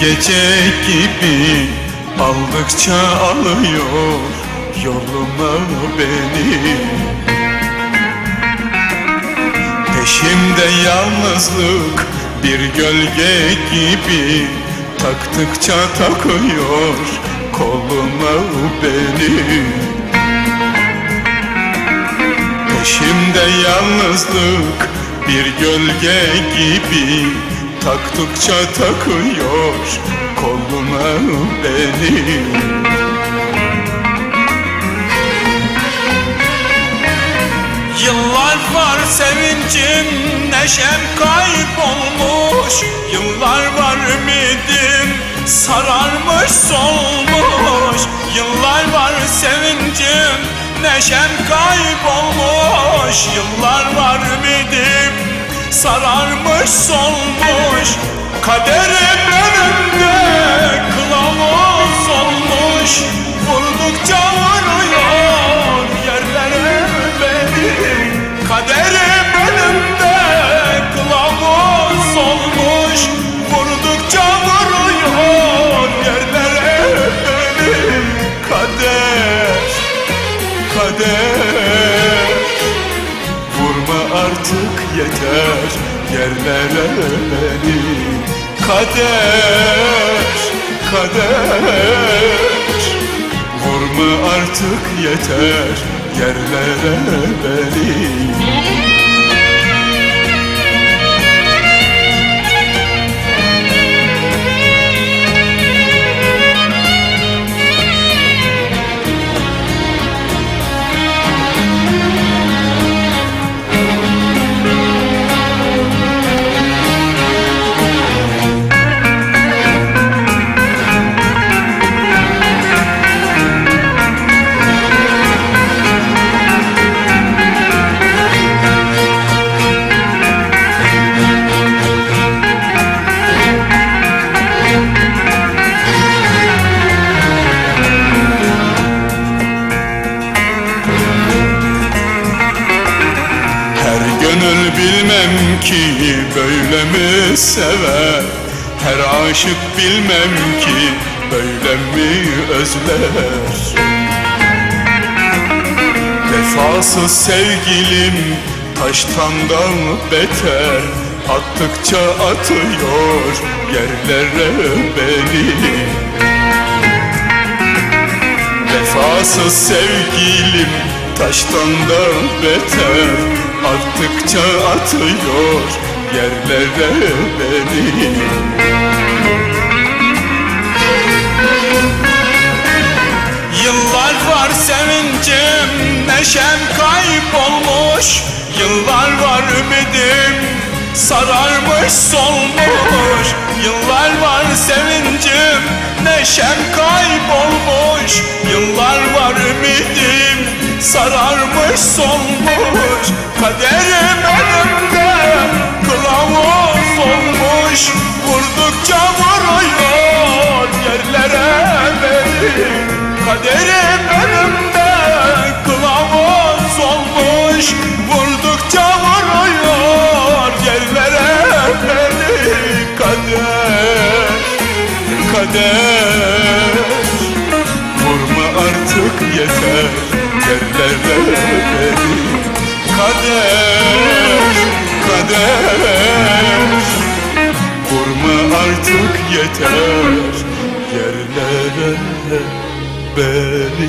gece gibi aldıkça alıyor yoluma beni. Peşimde yalnızlık bir gölge gibi Taktıkça takıyor koluma beni. Peşimde yalnızlık bir gölge gibi Taktıkça takıyor koluma beni. Yıllar var sevincim neşem kaybolmuş. Yıllar var ümidim sararmış solmuş. Yıllar var sevincim neşem kaybolmuş. Yıllar var ümidim sararmış solmuş. Kaderim önümde kılavuz olmuş Vurdukça vuruyor yerlere beni. Kaderim önümde kılavuz olmuş Vurdukça vuruyor yerlere beni. Kader, kader yeter yerlere beni Kader, kader. Vurma artık yeter yerlere beni gönül bilmem ki böyle mi sever? Her aşık bilmem ki böyle mi özler? Vefasız sevgilim taştan da beter. Attıkça atıyor yerlere beni. Vefasız sevgilim taştan da beter Attıkça atıyor yerlere beni. Yıllar var sevincim neşem kaybolmuş. Yıllar var ümidim sararmış solmuş. Yıllar var sevincim neşem kaybolmuş. Yıllar var ümidim sararmış solmuş Kaderim önümde kılavuz olmuş. Vurdukça vuruyor yerlere beni Kader, Kader Vurma artık yeter yerlere beni Kader, kader Vurma artık yeter yerlere beni